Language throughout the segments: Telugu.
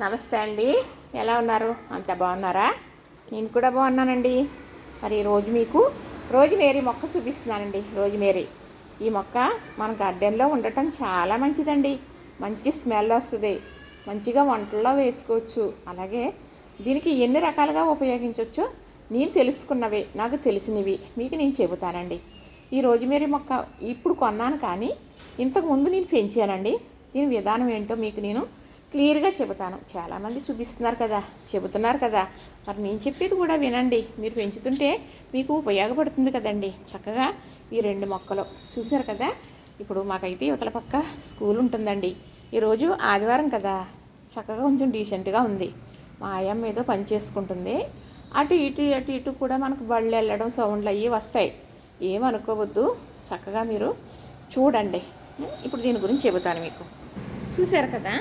నమస్తే అండి. ఎలా ఉన్నారు? అంత బాగున్నారా? నేను కూడా బాగున్నానండి. మరి రోజు మీకు రోజు మేరీ మొక్క చూపిస్తున్నానండి. రోజు మేరీ ఈ మొక్క మన గార్డెన్లో ఉండటం చాలా మంచిదండి. మంచి స్మెల్ వస్తుంది. మంచిగా వంటల్లో వేసుకోవచ్చు. అలాగే దీనికి ఎన్ని రకాలుగా ఉపయోగించవచ్చో నేను తెలుసుకున్నవి. నాకు తెలిసినవి. మీకు నేను చెబుతానండి. ఈ రోజు మేరీ మొక్క ఇప్పుడు కొన్నాను కానీ ఇంతకుముందు నేను పెంచానండి. దీని విధానం ఏంటో మీకు నేను క్లియర్గా చెబుతాను. చాలామంది చూపిస్తున్నారు కదా చెబుతున్నారు కదా. మరి నేను చెప్పేది కూడా వినండి. మీరు పెంచుతుంటే మీకు ఉపయోగపడుతుంది కదండి. చక్కగా ఈ రెండు మొక్కలు. చూశారు కదా? ఇప్పుడు మాకైతే యువతల పక్క స్కూల్ ఉంటుందండి. ఈరోజు ఆదివారం కదా. చక్కగా కొంచెం డీసెంట్గా ఉంది. మా ఆయమ్మ ఏదో పని చేసుకుంటుంది. అటు ఇటు అటు ఇటు కూడా మనకు బళ్ళు వెళ్ళడం సౌండ్లు అయ్యి వస్తాయి. ఏమనుకోవద్దు చక్కగా మీరు చూడండి. ఇప్పుడు దీని గురించి చెబుతాను మీకు. చూశారు కదా?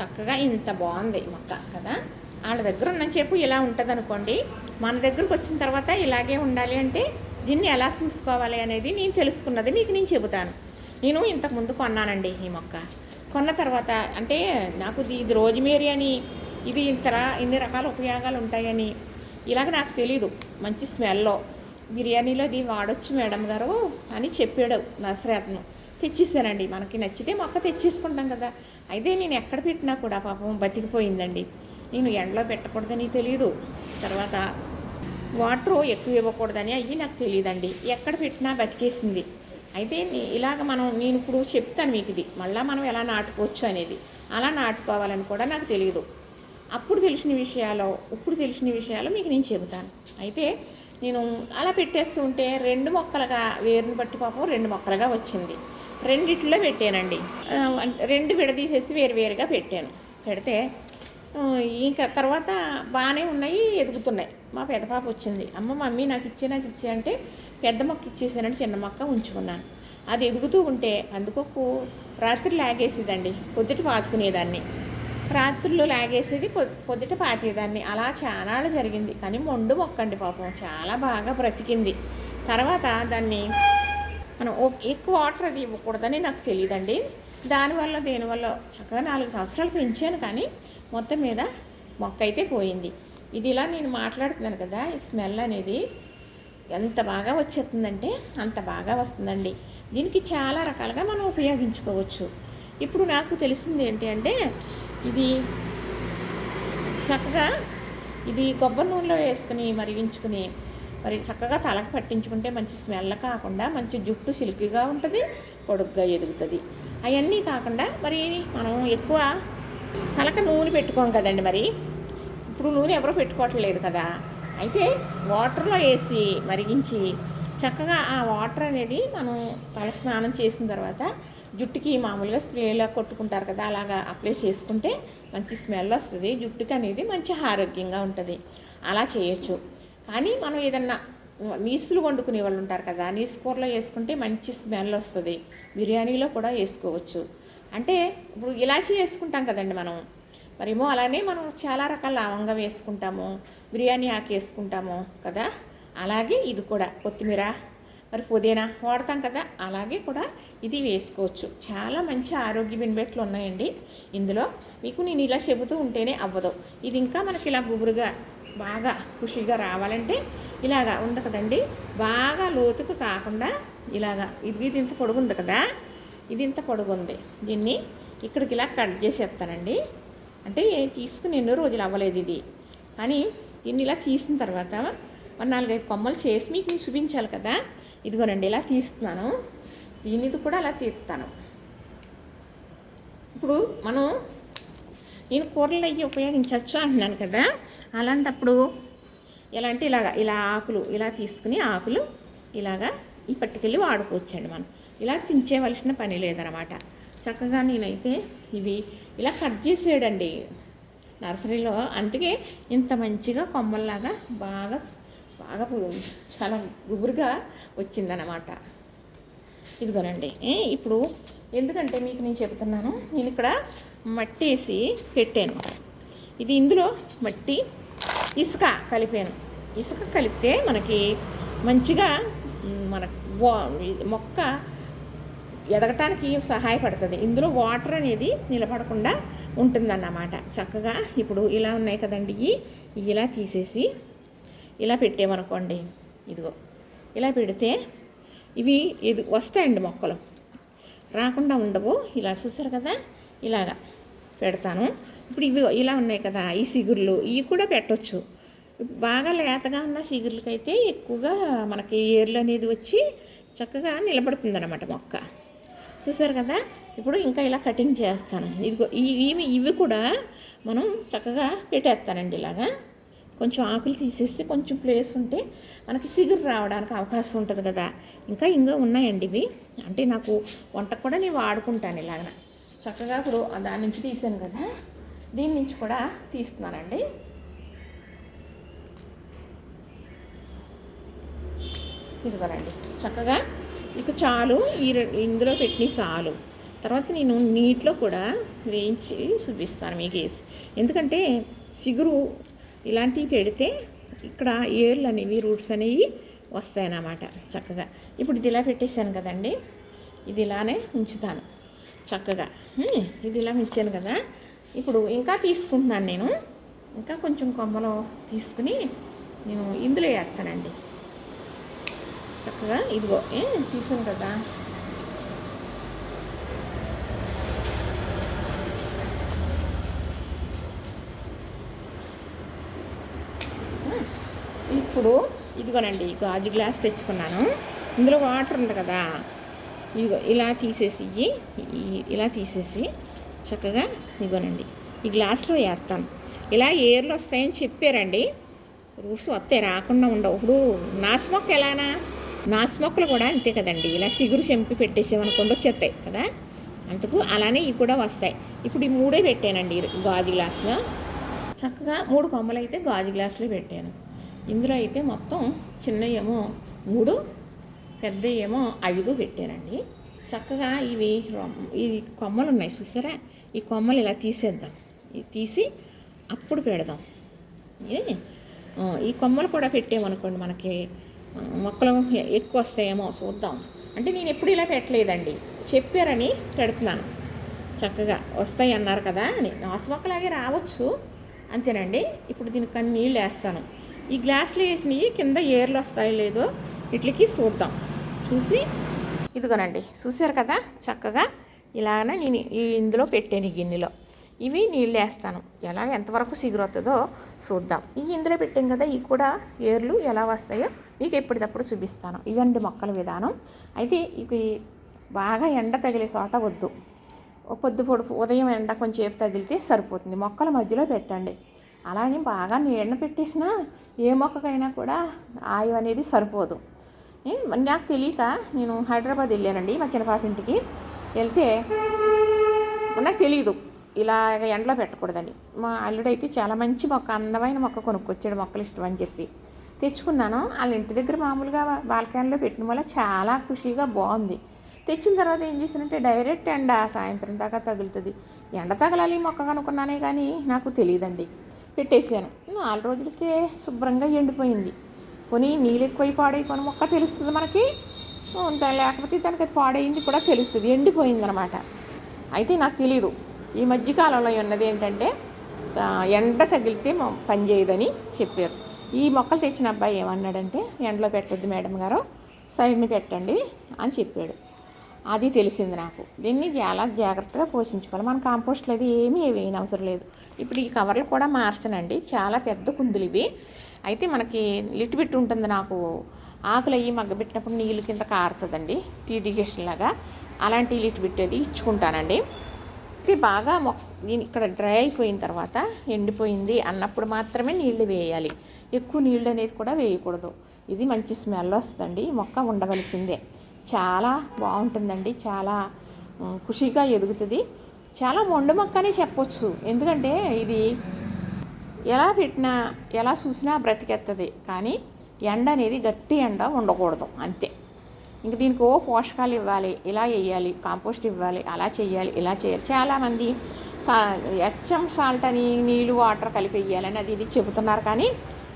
చక్కగా ఇంత బాగుంది ఈ మొక్క కదా? వాళ్ళ దగ్గర ఉన్న ఇలా ఉంటుంది అనుకోండి మన దగ్గరకు వచ్చిన తర్వాత ఇలాగే ఉండాలి అంటే దీన్ని ఎలా చూసుకోవాలి అనేది నేను తెలుసుకున్నది మీకు నేను చెబుతాను. నేను ఇంతకుముందు కొన్నానండి ఈ మొక్క. కొన్న తర్వాత అంటే నాకు ఇది ఇది రోజ్మేరీ అని ఇది ఇంత ఇన్ని రకాల ఉపయోగాలు ఉంటాయని ఇలాగ నాకు తెలీదు మంచి స్మెల్లో. బిర్యానీలో ఇది వాడొచ్చు మేడం గారు అని చెప్పాడు నర్సరీ తెచ్చిస్తానండి మనకి నచ్చితే మొక్క తెచ్చేసుకుంటాం కదా. అయితే నేను ఎక్కడ పెట్టినా కూడా పాపం బతికిపోయిందండి. నేను ఎండలో పెట్టకూడదని తెలియదు తర్వాత వాటర్ ఎక్కువ ఇవ్వకూడదని అయ్యి నాకు తెలియదండి ఎక్కడ పెట్టినా బతికేసింది. అయితే ఇలాగ మనం నేను ఇప్పుడు చెప్తాను మీకు ఇది. మళ్ళీ మనం ఎలా నాటుకోవచ్చు అనేది. అలా నాటుకోవాలని కూడా నాకు తెలియదు అప్పుడు తెలిసిన విషయాలు ఇప్పుడు తెలిసిన విషయాలు మీకు నేను చెబుతాను. అయితే నేను అలా పెట్టేస్తూ ఉంటే రెండు మొక్కలుగా వేరుని బట్టి పాపం రెండు మొక్కలుగా వచ్చింది. రెండిట్లో పెట్టానండి. అంటే రెండు విడదీసేసి వేరు వేరుగా పెట్టాను. పెడితే ఇంకా తర్వాత బాగానే ఉన్నాయి ఎదుగుతున్నాయి. మా పెద్ద పాప వచ్చింది. అమ్మ మమ్మీ నాకు ఇచ్చే నాకు ఇచ్చే అంటే పెద్ద మొక్క ఇచ్చేసానంటే చిన్న మొక్క ఉంచుకున్నాను. అది ఎదుగుతూ ఉంటే అందుకు రాత్రి లాగేసేదండి. పొద్దుట పాతుకునేదాన్ని. రాత్రుల్లో లాగేసేది పొద్దుట పాతేదాన్ని. అలా చాలా జరిగింది. కానీ మొండు మొక్కండి పాపం. చాలా బాగా బ్రతికింది. తర్వాత దాన్ని మనం ఎక్కువ వాటర్ అది ఇవ్వకూడదని నాకు తెలియదండి దానివల్ల దేనివల్ల చక్కగా నాలుగు సంవత్సరాలు పెంచాను కానీ మొత్తం మీద మొక్క అయితే పోయింది. ఇది ఇలా నేను మాట్లాడుతున్నాను కదా ఈ స్మెల్ అనేది ఎంత బాగా వచ్చేస్తుందంటే అంత బాగా వస్తుందండి. దీనికి చాలా రకాలుగా మనం ఉపయోగించుకోవచ్చు. ఇప్పుడు నాకు తెలిసింది ఏంటి అంటే ఇది చక్కగా ఇది కొబ్బరి నూనెలో వేసుకుని మరిగించుకుని మరి చక్కగా తలకు పట్టించుకుంటే మంచి స్మెల్ కాకుండా మంచి జుట్టు సిల్కీగా ఉంటుంది పొడుగ్గా ఎదుగుతుంది. అవన్నీ కాకుండా మరి మనం ఎక్కువ తలక నూనె పెట్టుకోం కదండి మరి. ఇప్పుడు నూనె ఎవరో పెట్టుకోవట్లేదు కదా. అయితే వాటర్లో వేసి మరిగించి చక్కగా ఆ వాటర్ అనేది మనం తల స్నానం చేసిన తర్వాత జుట్టుకి మామూలుగా స్ప్రేలా కొట్టుకుంటారు కదా అలాగా అప్లై చేసుకుంటే మంచి స్మెల్ వస్తుంది జుట్టుకి అనేది మంచి ఆరోగ్యంగా ఉంటుంది. అలా చేయొచ్చు. కానీ మనం ఏదన్నా నీసులు వండుకునే వాళ్ళు ఉంటారు కదా నీసు కూరలో వేసుకుంటే మంచి స్మెల్ వస్తుంది. బిర్యానీలో కూడా వేసుకోవచ్చు. అంటే ఇప్పుడు ఇలాచీ వేసుకుంటాం కదండి మనం. మరేమో అలానే మనం చాలా రకాల లవంగా వేసుకుంటాము బిర్యానీ ఆకు వేసుకుంటాము కదా. అలాగే ఇది కూడా కొత్తిమీర మరి పుదీనా వాడతాం కదా అలాగే కూడా ఇది వేసుకోవచ్చు. చాలా మంచి ఆరోగ్య బెనిఫిట్లు ఉన్నాయండి. ఇందులో మీకు నేను ఇలా చెబుతూ ఉంటేనే అవ్వదు. ఇది ఇంకా మనకి ఇలా గుబురుగా బాగా ఖుషిగా రావాలంటే ఇలాగా ఉంది కదండి. బాగా లోతుకు కాకుండా ఇలాగా ఇది ఇది ఇంత పొడుగు ఉంది కదా ఇది ఇంత పొడుగు ఉంది. దీన్ని ఇక్కడికి ఇలా కట్ చేసేస్తానండి. అంటే తీసుకుని ఎన్నో రోజులు అవ్వలేదు ఇది. కానీ దీన్ని ఇలా తీసిన తర్వాత నాలుగైదు కొమ్మలు చేసి మీకు చూపించాలి కదా. ఇదిగోనండి ఇలా తీస్తున్నాను. దీనిది కూడా అలా తీస్తాను. ఇప్పుడు మనం నేను కూరలు అవి ఉపయోగించవచ్చు అంటున్నాను కదా. అలాంటప్పుడు ఇలాంటి ఇలాగా ఇలా ఆకులు ఇలా తీసుకుని ఆకులు ఇలాగా ఈ పట్టుకెళ్ళి వాడుకోవచ్చండి మనం. ఇలా తించేవలసిన పని లేదనమాట. చక్కగా నేనైతే ఇవి ఇలా కట్ చేసేయడండి. నర్సరీలో అందుకే ఇంత మంచిగా కొమ్మల్లాగా బాగా బాగా చాలా గుబురుగా వచ్చిందనమాట. ఇదిగోనండి. ఇప్పుడు ఎందుకంటే మీకు నేను చెప్తున్నాను నేను ఇక్కడ మట్టి వేసి పెట్టాను. ఇది ఇందులో మట్టి ఇసుక కలిపాను. ఇసుక కలిపితే మనకి మంచిగా మన మొక్క ఎదగటానికి సహాయపడుతుంది. ఇందులో వాటర్ అనేది నిలబడకుండా ఉంటుందన్నమాట. చక్కగా ఇప్పుడు ఇలా ఉన్నాయి కదండి. ఇవి ఇలా తీసేసి ఇలా పెట్టామనుకోండి. ఇదిగో ఇలా పెడితే ఇవి ఇది వస్తాయండి మొక్కలు. రాకుండా ఉండవు. ఇలా చూస్తారు కదా? ఇలాగా పెడతాను. ఇప్పుడు ఇవి ఇలా ఉన్నాయి కదా ఈ సిగుర్లు ఇవి కూడా పెట్టవచ్చు బాగా లేతగా ఉన్న సిగుర్లకైతే ఎక్కువగా మనకి ఏర్లు అనేది వచ్చి చక్కగా నిలబడుతుంది అనమాట మొక్క. చూసారు కదా? ఇప్పుడు ఇంకా ఇలా కటింగ్ చేస్తాను. ఇదిగో ఇవి ఇవి కూడా మనం చక్కగా పెట్టేస్తానండి ఇలాగా. కొంచెం ఆకులు తీసేసి కొంచెం ప్లేస్ ఉంటే మనకి సిగురు రావడానికి అవకాశం ఉంటుంది కదా. ఇంకా ఇంకా ఉన్నాయండి ఇవి. అంటే నాకు వంటకు కూడా నేను వాడుకుంటాను ఇలాగా. చక్కగా ఇప్పుడు దాని నుంచి తీసాను కదా. దీని నుంచి కూడా తీస్తున్నానండి. ఇదిగోనండి. చక్కగా ఇక చాలు. ఈ ఇందులో పెట్టిన చాలు తర్వాత నేను నీటిలో కూడా వేయించి చూపిస్తాను మీకు వేసి. ఎందుకంటే చిగురు ఇలాంటివి పెడితే ఇక్కడ ఏర్లు అనేవి రూట్స్ అనేవి వస్తాయన్నమాట చక్కగా. ఇప్పుడు ఇది ఇలా పెట్టేశాను కదండి. ఇది ఇలానే ఉంచుతాను చక్కగా. ఇది ఇలా ఇచ్చాను కదా. ఇప్పుడు ఇంకా తీసుకుంటున్నాను నేను. ఇంకా కొంచెం కొమ్మలు తీసుకుని నేను ఇందులో వేస్తానండి. చక్కగా ఇదిగో ఏ తీసాను కదా. ఇప్పుడు ఇదిగోనండి గాజు గ్లాస్ తెచ్చుకున్నాను. ఇందులో వాటర్ ఉంది కదా. ఇదిగో ఇలా తీసేసి ఇవి ఇలా తీసేసి చక్కగా ఇవ్వనండి. ఈ గ్లాస్లో వేస్తాను. ఇలా ఏర్లు వస్తాయని చెప్పారండి. రూట్స్ వస్తాయి రాకుండా ఉండవు. ఇప్పుడు నాసు మొక్క ఎలానా? నాసు మొక్కలు కూడా అంతే కదండి. ఇలా సిగురు చెంపి పెట్టేసేమనుకోండి వచ్చేస్తాయి కదా. అందుకు అలానే ఇవి కూడా వస్తాయి. ఇప్పుడు ఈ మూడే పెట్టానండి గాజు గ్లాస్లో. చక్కగా మూడు కొమ్మలు అయితే గాజు గ్లాసులో పెట్టాను. ఇందులో అయితే మొత్తం చిన్న ఏమో మూడు పెద్ద ఏమో ఐదు పెట్టానండి చక్కగా ఇవి రొమ్- కొమ్మలు ఉన్నాయి చూసారా? ఈ కొమ్మలు ఇలా తీసేద్దాం. ఇది తీసి అప్పుడు పెడదాం. ఏ? ఈ కొమ్మలు కూడా పెట్టామనుకోండి మనకి మొక్కలు ఎక్కువ వస్తాయేమో చూద్దాం. అంటే నేను ఎప్పుడు ఇలా పెట్టలేదండి. చెప్పారని పెడుతున్నాను. చక్కగా వస్తాయి అన్నారు కదా అని. నాసు మొక్కలాగే రావచ్చు. అంతేనండి. ఇప్పుడు దీనికి అన్ని నీళ్ళు వేస్తాను. ఈ గ్లాసులు వేసినవి కింద ఏర్లు వస్తాయో లేదో వీటికి చూద్దాం. చూసి ఇదిగోనండి చూసారు కదా చక్కగా? ఇలాగనే నేను ఈ ఇందులో పెట్టాను ఈ గిన్నెలో. ఇవి నీళ్ళు వేస్తాను. ఎలా ఎంతవరకు సిగురవుతుందో చూద్దాం. ఈ ఇందులో పెట్టాం కదా ఇవి కూడా ఏర్లు ఎలా వస్తాయో మీకు ఎప్పటికప్పుడు చూపిస్తాను. ఇవండి మొక్కల విధానం. అయితే ఇవి బాగా ఎండ తగిలే చోట వద్దు. పొద్దు పొడుపు ఉదయం ఎండ కొంచెంసేపు తగిలితే సరిపోతుంది. మొక్కల మధ్యలో పెట్టండి. అలాగే బాగా ఎండ పెట్టేసినా ఏ మొక్కకైనా కూడా ఆయు అనేది సరిపోదు. నాకు తెలియక నేను హైదరాబాద్ వెళ్ళానండి మా చిన్నపాప ఇంటికి. వెళ్తే నాకు తెలియదు ఇలా ఎండలో పెట్టకూడదని. మా అల్లుడు అయితే చాలా మంచి మొక్క అందమైన మొక్క కొనుక్కొచ్చాడు మొక్కలు ఇష్టం అని చెప్పి. తెచ్చుకున్నాను. వాళ్ళ ఇంటి దగ్గర మామూలుగా బాల్కాన్లో పెట్టిన వల్ల చాలా ఖుషిగా బాగుంది. తెచ్చిన తర్వాత ఏం చేసానంటే డైరెక్ట్ ఎండ సాయంత్రం దాకా తగులుతుంది. ఎండ తగలాలి మొక్క కనుక్కున్నానే కానీ నాకు తెలియదండి పెట్టేశాను. నాలుగు రోజులకే శుభ్రంగా ఎండిపోయింది. కొని నీళ్ళు ఎక్కువై పాడైపోయిన మొక్క తెలుస్తుంది మనకి. లేకపోతే దానికి అది పాడైంది కూడా తెలుస్తుంది. ఎండిపోయింది అనమాట అయితే నాకు తెలియదు ఈ మధ్యకాలంలో ఉన్నది ఏంటంటే ఎండ తగిలితే పనిచేయదని చెప్పారు. ఈ మొక్కలు తెచ్చిన అబ్బాయి ఏమన్నాడంటే ఎండలో పెట్టద్దు మేడం గారు సైడ్ని పెట్టండి అని చెప్పాడు. అది తెలిసింది నాకు. దీన్ని చాలా జాగ్రత్తగా పోషించుకోవాలి. మన కాంపోస్ట్లో అది ఏమీ వేయని అవసరం లేదు. ఇప్పుడు ఈ కవర్లు కూడా మార్చనండి. చాలా పెద్ద కుందులు ఇవి. అయితే మనకి లిట్ బిట్ ఉంటుంది నాకు. ఆకులు అయ్యి మగ్గబెట్టినప్పుడు నీళ్ళు కింద కారుతుందండి. టీ డిగేషన్ లాగా. అలాంటి లిట్ బిట్ అది ఇచ్చుకుంటానండి. ఇది బాగా మొక్క ఇక్కడ డ్రై అయిపోయిన తర్వాత ఎండిపోయింది అన్నప్పుడు మాత్రమే నీళ్ళు వేయాలి. ఎక్కువ నీళ్ళు అనేది కూడా వేయకూడదు. ఇది మంచి స్మెల్ వస్తుందండి. మొక్క ఉండవలసిందే. చాలా బాగుంటుందండి. చాలా ఖుషిగా ఎదుగుతుంది. చాలా మొండు మొక్క అని చెప్పొచ్చు. ఎందుకంటే ఇది ఎలా పెట్టినా ఎలా చూసినా బ్రతికెత్తది. కానీ ఎండ అనేది గట్టి ఎండ ఉండకూడదు. అంతే. ఇంక దీనికి ఓ పోషకాలు ఇవ్వాలి. ఇలా వేయాలి కాంపోస్ట్ ఇవ్వాలి. అలా చేయాలి ఇలా చేయాలి చాలామంది సా హెచ్ఎం సాల్ట్ అని నీళ్ళు వాటర్ కలిపి వేయాలని అది ఇది చెబుతున్నారు. కానీ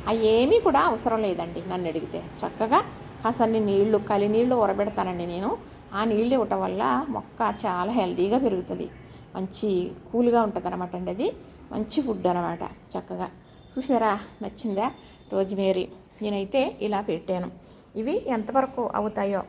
అవి ఏమీ కూడా అవసరం లేదండి నన్ను అడిగితే. చక్కగా అసలు నీళ్ళు కలి నీళ్ళు ఉరబెడతానండి నేను. ఆ నీళ్ళు ఇవ్వటం వల్ల మొక్క చాలా హెల్తీగా పెరుగుతుంది. మంచి కూల్గా ఉంటుంది అనమాట అండి అది. మంచి ఫుడ్ అనమాట చక్కగా. చూసారా? నచ్చిందా? రోజ్మేరీ. నేనైతే ఇలా పెట్టాను. ఇవి ఎంతవరకు అవుతాయో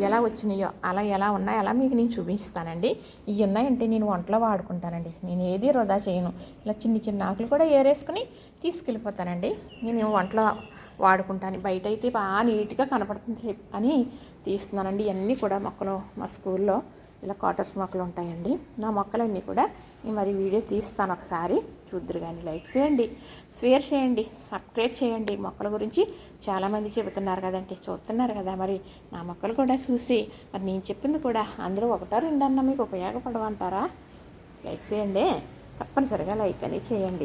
ఎలా వచ్చినాయో అలా ఎలా ఉన్నాయో అలా మీకు నేను చూపిస్తానండి ఇవి ఉన్నాయంటే నేను వంటలో వాడుకుంటానండి. నేను ఏది వృధా చేయను. ఇలా చిన్న చిన్న ఆకులు కూడా ఏరేసుకుని తీసుకెళ్ళిపోతానండి. నేను వంటలో వాడుకుంటాను. బయట అయితే బాగా నీట్గా కనపడుతుంది అని తీస్తున్నానండి. ఇవన్నీ కూడా మొక్కలు మా స్కూల్లో. ఇలా కాటర్స్ మొక్కలు ఉంటాయండి. నా మొక్కలన్నీ కూడా నేను మరి వీడియో తీస్తాను ఒకసారి. చూద్దరు కానీ లైక్ చేయండి షేర్ చేయండి సబ్స్క్రైబ్ చేయండి. మొక్కల గురించి చాలామంది చెబుతున్నారు కదండి చూస్తున్నారు కదా మరి నా మొక్కలు కూడా చూసి. మరి నేను చెప్పింది కూడా అందులో ఒకటో రెండన్నా మీకు ఉపయోగపడమంటారా లైక్ చేయండి తప్పనిసరిగా లైక్ అని చేయండి.